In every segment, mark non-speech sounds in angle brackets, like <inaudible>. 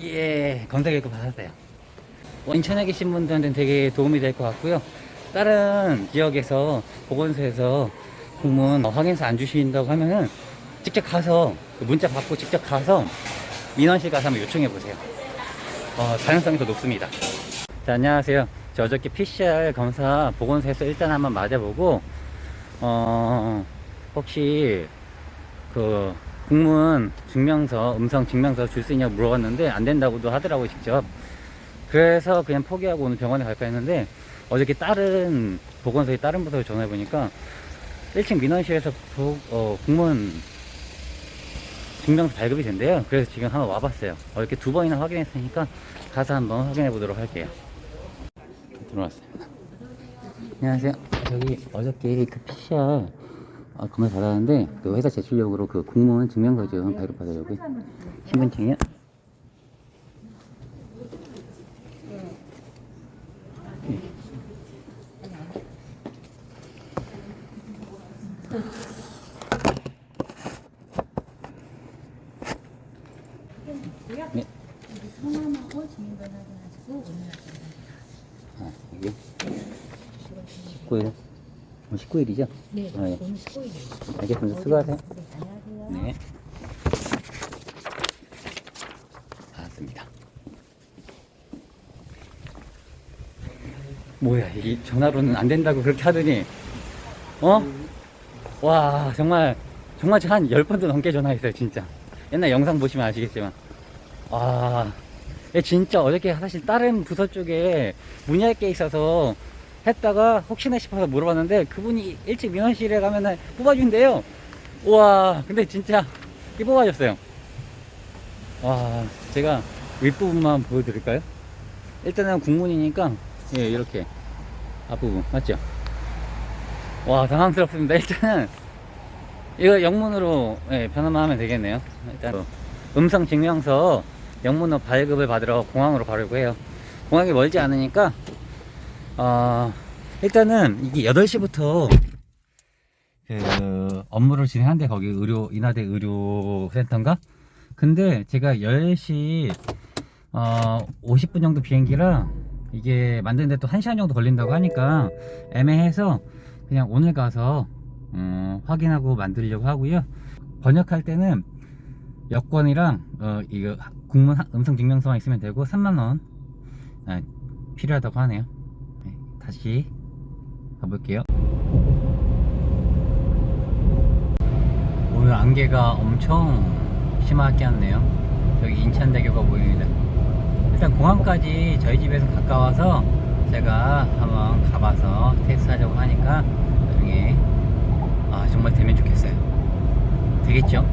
예, 결과 받았어요. 어, 인천에 계신 분들한테는 되게 도움이 될 것 같고요. 다른 지역에서 보건소에서 공문 어, 확인서 안 주신다고 하면은 직접 가서 그 문자 받고 직접 가서 민원실 가서 한번 요청해 보세요. 어, 가능성이 더 높습니다. 자, 안녕하세요. 저 어저께 PCR 검사 보건소에서 일단 한번 맞아보고 어, 혹시 그 공문 증명서, 음성 증명서 줄 수 있냐고 물어봤는데 안 된다고도 하더라고요, 직접. 그래서 그냥 포기하고 오늘 병원에 갈까 했는데 어저께 다른 보건소의 다른 부서에 전화해 보니까 1층 민원실에서 보- 어, 공문 증명서 발급이 된대요. 그래서 지금 한번 와봤어요. 어저께 두 번이나 확인했으니까 가서 한번 확인해 보도록 할게요. 들어왔어요. 안녕하세요. 저기 어저께 그 PCR 아, 검사 받았는데 그 회사 제출력으로 그 공무원 증명서 좀 발급받으려고요. 신분증이요? 네. 성함하고 주민번호 가지고 오늘 아, 여기 19일. 어, 19일이죠? 네, 아, 예. 오늘 15일이에요. 알겠습니다. 수고하세요. 네, 안녕하세요. 네. 알았습니다. 뭐야, 이 전화로는 안 된다고 그렇게 하더니, 어? 와, 정말, 정말 한 10번도 넘게 전화했어요, 진짜. 옛날 영상 보시면 아시겠지만. 와, 얘 진짜 어저께 사실 다른 부서 쪽에 문의할 게 있어서 했다가 혹시나 싶어서 물어봤는데 그분이 일찍 민원실에 가면은 뽑아준대요. 우와, 근데 진짜 이 뽑아줬어요. 와, 제가 윗부분만 보여드릴까요? 일단은 국문이니까, 예, 이렇게. 앞부분, 맞죠? 와, 당황스럽습니다. 일단은, 이거 영문으로, 예, 변화만 하면 되겠네요. 일단, 음성 증명서 영문으로 발급을 받으러 공항으로 가려고 해요. 공항이 멀지 않으니까, 어, 일단은 이게 8시부터 그 업무를 진행한대 거기 의료 인하대 의료센터인가? 근데 제가 10시 어 50분 정도 비행기라 이게 만드는데 또 1시간 정도 걸린다고 하니까 애매해서 그냥 오늘 가서 어, 확인하고 만들려고 하고요. 번역할 때는 여권이랑 어 이거 국문 하- 음성 증명서만 있으면 되고 3만 원 아, 필요하다고 하네요. 네, 다시 가볼게요. 오늘 안개가 엄청 심하게 왔네요. 여기 인천대교가 보입니다. 일단 공항까지 저희 집에서 가까워서 제가 한번 가봐서 테스트 하려고 하니까 나중에 아 정말 되면 좋겠어요. 되겠죠?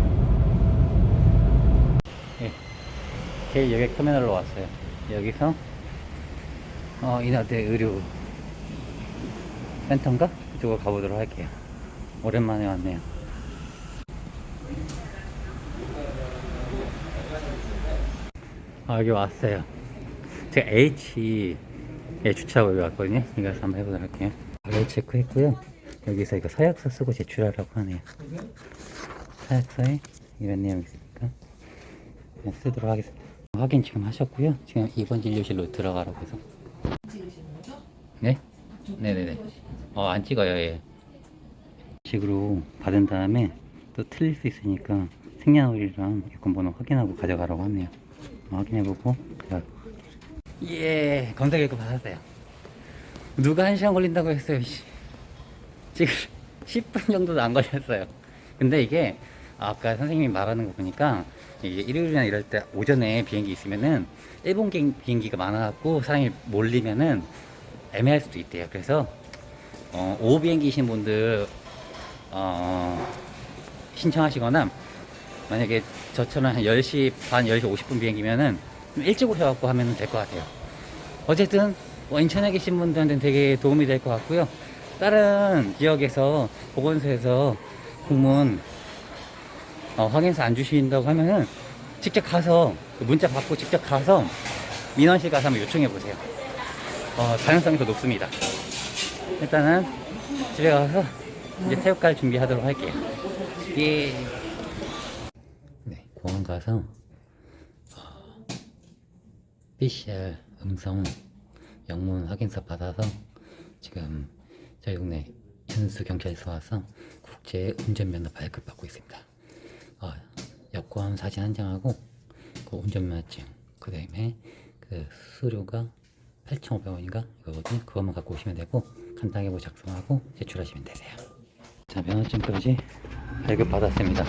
예. 제 여객 터미널로 왔어요. 여기서 어, 인하대 의료 센터인가? 이쪽으로 가보도록 할게요. 오랜만에 왔네요. 아, 여기 왔어요. 제가 H에 주차하고 여기 왔거든요. 이거 한번 해보도록 할게요. 바로 체크했고요. 여기서 이거 서약서 쓰고 제출하라고 하네요. 서약서에 이런 내용이 있으니까 쓰도록 하겠습니다. 확인 지금 하셨고요. 지금 2번 진료실로 들어가라고 해서. 네? 네네네. 어, 안 찍어요, 예. 식으로 받은 다음에 또 틀릴 수 있으니까 생년월일이랑 여권번호 확인하고 가져가라고 하네요. 어, 확인해보고 자. 예, 검사 결과 받았어요. 누가 한 시간 걸린다고 했어요, 씨. 지금 <laughs> 10분 정도도 안 걸렸어요. 근데 이게 아까 선생님이 말하는 거 보니까 이게 일요일이나 이럴 때 오전에 비행기 있으면은 일본 비행- 비행기가 많아갖고 사람이 몰리면은 애매할 수도 있대요. 그래서 어, 오후 비행기이신 분들 어, 신청하시거나 만약에 저처럼 한 10시 반, 10시 50분 비행기면은 좀 일찍 오셔갖고 하면 될 것 같아요. 어쨌든 뭐 인천에 계신 분들한테는 되게 도움이 될 것 같고요. 다른 지역에서 보건소에서 공문 어, 확인서 안 주신다고 하면은 직접 가서 그 문자 받고 직접 가서 민원실 가서 한번 요청해 보세요. 어, 가능성이 더 높습니다. 일단은 집에 가서 이제 태국 갈 준비하도록 할게요. 예. 네, 공항 가서 어, PCR 음성 영문 확인서 받아서 지금 저희 동네 현수 경찰서 와서 국제 운전면허 발급 받고 있습니다. 어, 여권 사진 한 장하고 그 운전면허증 그 다음에 그 수수료가 8,500원인가 이거거든요. 그것만 갖고 오시면 되고 간단하게 뭐 작성하고 제출하시면 되세요. 자 면허증까지 발급 받았습니다.